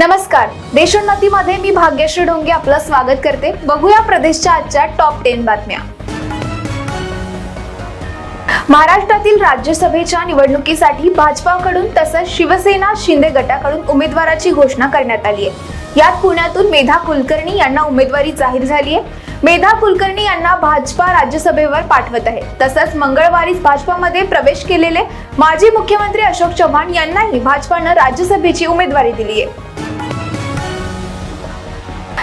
नमस्कार. देशोन्नतीमध्ये मी भाग्यश्री ढोंगे आपलं स्वागत करते. बघूया प्रदेशच्या आजच्या टॉप टेन बातम्या. महाराष्ट्रातील राज्यसभेच्या निवडणुकीसाठी भाजपाकडून तसंच शिवसेना शिंदे गटाकडून उमेदवाराची घोषणा करण्यात आली आहे. यात पुण्यातून मेधा कुलकर्णी यांना उमेदवारी जाहीर झाली आहे. मेधा कुलकर्णी यांना भाजपा राज्यसभेवर पाठवत आहे. तसंच मंगळवारीच भाजपामध्ये प्रवेश केलेले माजी मुख्यमंत्री अशोक चव्हाण यांनाही भाजपानं राज्यसभेची उमेदवारी दिली आहे.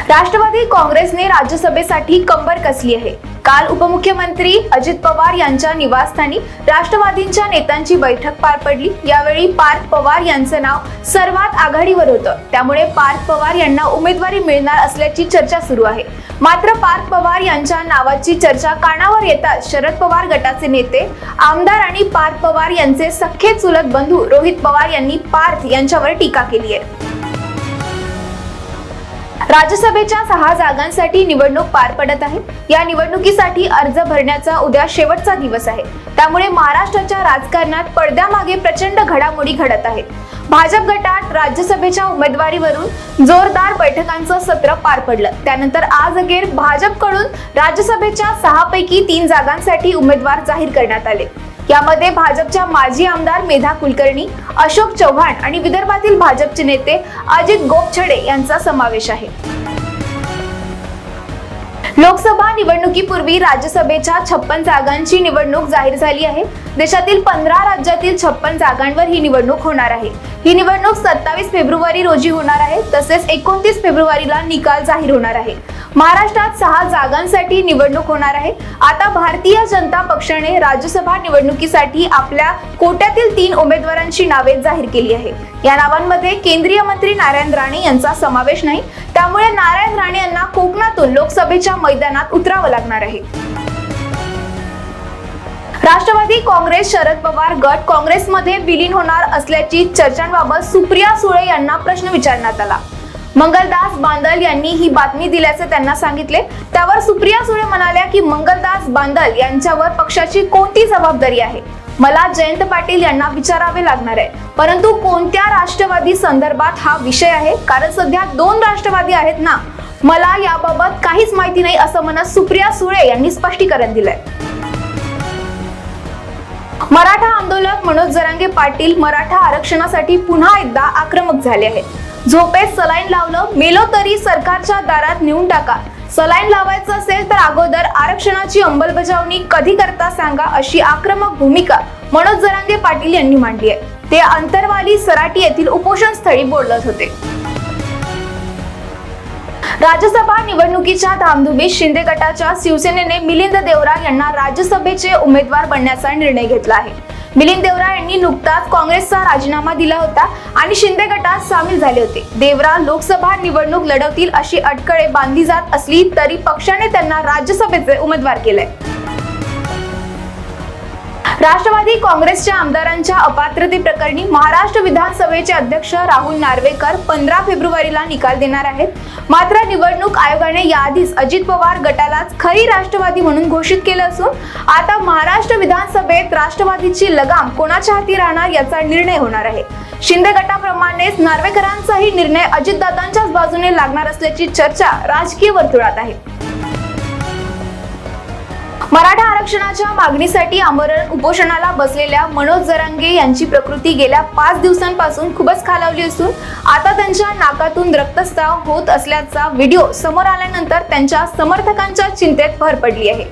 राष्ट्रवादी काँग्रेसने राज्यसभेसाठी कंबर कसली आहे? काल उपमुख्यमंत्री अजित पवार यांच्या निवासस्थानी राष्ट्रवादींच्या नेत्यांची बैठक पार पडली. यावेळी पार्थ पवार यांचं नाव सर्वात आघाडीवर होतं. त्यामुळे पार्थ पवार यांना उमेदवारी मिळणार असल्याची चर्चा सुरू आहे. मात्र पार्थ पवार यांच्या नावाची चर्चा कानावर येताच शरद पवार गटाचे नेते आमदार आणि पार्थ पवार यांचे सख्खे चुलत बंधू रोहित पवार यांनी पार्थ यांच्यावर टीका केली आहे. राज्यसभेच्या सहा जागांसाठी निवडणूक पार पडत आहे. या निवडणुकीसाठी अर्ज भरण्याचा उद्या शेवटचा दिवस आहे. त्यामुळे महाराष्ट्राच्या राजकारणात पडद्यामागे प्रचंड घडामोडी घडत आहेत. भाजप गटात राज्यसभेच्या उमेदवारीवरून जोरदार बैठकांचं सत्र पार पडलं. त्यानंतर आज अखेर भाजपकडून राज्यसभेच्या सहा पैकी तीन जागांसाठी उमेदवार जाहीर करण्यात आले. यामध्ये भाजपच्या माजी आमदार मेधा कुलकर्णी अशोक चव्हाण आणि विदर्भातील भाजपचे नेते अजित गोपछडे यांचा समावेश आहे. लोकसभा निवडणुकीपूर्वी राज्यसभेच्या छप्पन जागांची निवडणूक जाहीर झाली आहे. देशातील पंधरा राज्यातील छप्पन जागांवर ही निवडणूक होणार आहे. ही निवडणूक सत्तावीस फेब्रुवारी रोजी होणार आहे तसेच एकोणतीस फेब्रुवारीला निकाल जाहीर होणार आहे. महाराष्ट्रात सहा जागांसाठी निवडणूक होणार आहे. आता भारतीय जनता पक्षाने राज्यसभा निवडणुकीसाठी आपल्या कोट्यातील तीन उमेदवारांची नावे जाहीर केली आहे. या नावांमध्ये केंद्रीय मंत्री नारायण राणे यांचा समावेश नाही. त्यामुळे नारायण राणे यांना लोकसभेच्या मैदानात उतरावं लागणार आहे. राष्ट्रवादी काँग्रेस शरद पवार गट काँग्रेसमध्ये विलीन होणार असल्याची चर्चांबाबत सुप्रिया सुळे यांना प्रश्न विचारण्यात आला. मंगलदास बांदल यांनी ही बातमी दिल्याचे त्यांना सांगितले. त्यावर सुप्रिया सुळे म्हणाल्या की मंगलदास बांदल यांच्यावर पक्षाची कोणती जबाबदारी आहे? मला जयंत पाटील यांना विचारावे लागणार आहे. परंतु कोणत्या राष्ट्रवादी संदर्भात हा विषय आहे? कारण सध्या दोन राष्ट्रवादी आहेत ना? मला याबाबत काहीच माहिती नाही असं म्हणत सुप्रिया सुळे यांनी स्पष्टीकरण दिलंय. मराठा आंदोलक मनोज जरांगे पाटील मराठा आरक्षणासाठी पुन्हा एकदा आक्रमक झाले आहेत. झोपेत सलाईन लावलं मेलो तरी सरकारच्या दारात नेऊन टाका. सलाईन लावायचं असेल तर अगोदर आरक्षणाची अंमलबजावणी कधी करता सांगा अशी आक्रमक भूमिका मनोज जरांगे पाटील यांनी मांडली आहे. ते अंतरवाली सराटी येथील उपोषण स्थळी बोलत होते. राज्यसभा निवडणुकीच्या धामधुमीत शिंदे गटाच्या शिवसेनेने मिलिंद देवरा यांना राज्यसभेचे उमेदवार बनण्याचा निर्णय घेतला आहे. मिलिंद देवरा यांनी नुकताच काँग्रेसचा राजीनामा दिला होता आणि शिंदे गटात सामील झाले होते. देवरा लोकसभा निवडणूक लढवतील अशी अटकळे बांधली जात असली तरी पक्षाने त्यांना राज्यसभेचे उमेदवार केले राष्ट्रवादी काँग्रेसच्या आमदारांच्या अपात्रतेप्रकरणी महाराष्ट्र विधानसभेचे अध्यक्ष राहुल नार्वेकर पंधरा फेब्रुवारीला निकाल देणार आहेत. मात्र निवडणूक आयोगाने याआधीच अजित पवार गटालाच खरी राष्ट्रवादी म्हणून घोषित केलं असून आता महाराष्ट्र विधानसभेत राष्ट्रवादीची लगाम कोणाच्या हाती राहणार याचा निर्णय होणार आहे. शिंदे गटाप्रमाणेच नार्वेकरांचाही निर्णय अजितदादांच्याच बाजूने लागणार असल्याची चर्चा राजकीय वर्तुळात आहे. मराठा आरक्षणाच्या मागणीसाठी आमरण उपोषणाला बसलेल्या मनोज जरांगे यांची प्रकृती गेल्या पाच दिवसांपासून खूपच खालावली असून आता त्यांच्या नाकातून रक्तस्राव होत असल्याचा व्हिडिओ समोर आल्यानंतर त्यांच्या समर्थकांच्या चिंतेत भर पडली आहे.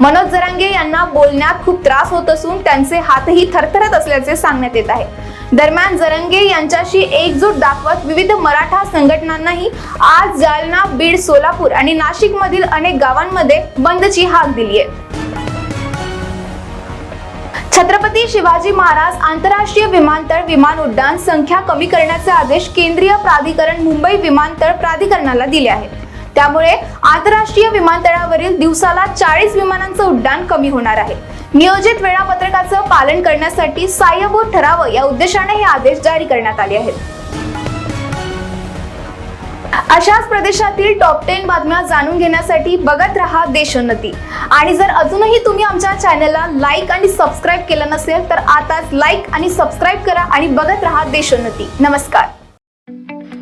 मनोज जरांगे यांना बोलण्यात खूप त्रास होत असून त्यांचे हातही थरथरत असल्याचे सांगण्यात येत आहे. दरम्यान जरंगे यांच्याशी एकजूट दाखवत विविध मराठा संघटनांनाही आज जालना बीड सोलापूर आणि नाशिक मधील अनेक गावांमध्ये बंदची हाक दिली आहे. छत्रपती शिवाजी महाराज आंतरराष्ट्रीय विमानतळ विमान उड्डाण संख्या कमी करण्याचे आदेश केंद्रीय प्राधिकरण मुंबई विमानतळ प्राधिकरणाला दिले आहेत. त्यामुळे आंतरराष्ट्रीय विमानतळावरील दिवसाला चाळीस विमानांचं उड्डाण कमी होणार आहे. नियोजित वेळापत्रकाचं पालन करण्यासाठी साह्यभूत ठरावं या उद्देशाने हे आदेश जारी करण्यात आले आहेत. अशाच प्रदेशातील टॉप टेन बातम्या जाणून घेण्यासाठी बघत रहा देशोन्नती. आणि जर अजूनही तुम्ही आमच्या चॅनलला लाईक आणि सबस्क्राईब केलं नसेल तर आताच लाईक आणि सबस्क्राईब करा आणि बघत रहा देशोन्नती. नमस्कार.